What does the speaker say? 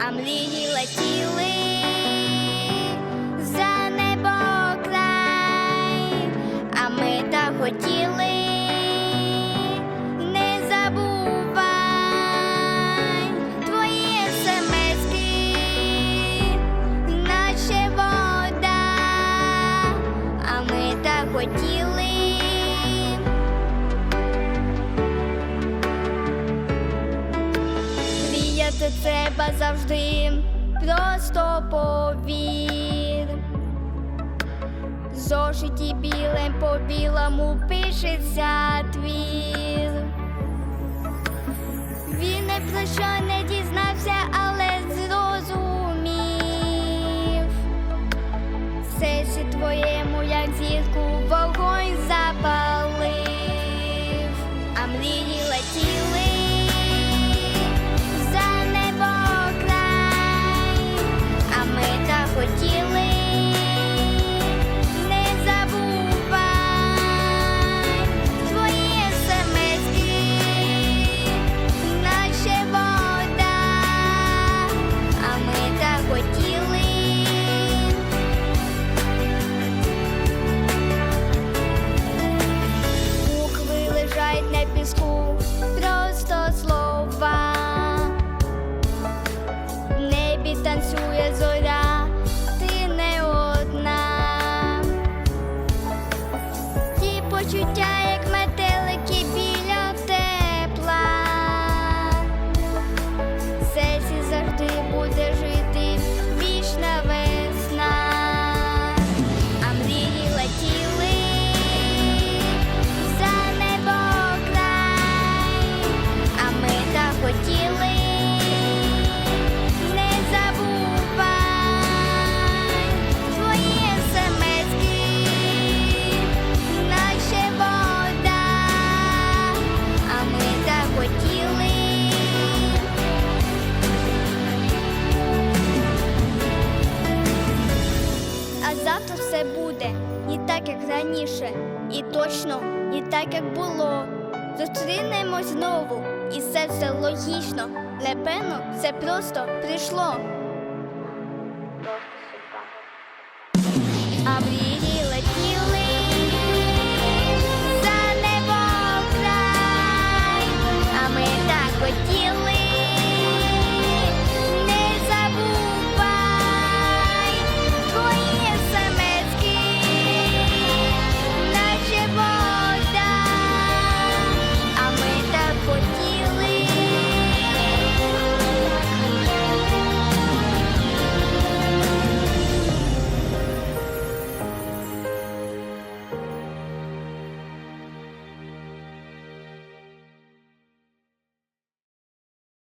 а мрії летіли за небо край, а ми так хотіли, не Мріяти треба завжди, просто повір. Зошиті білим по білому пишеться твір. Він не що не дізнався, почуття, так, як раніше, і точно не так, як було. Зустрінемось знову, і все це логічно. Непевно, це просто прийшло.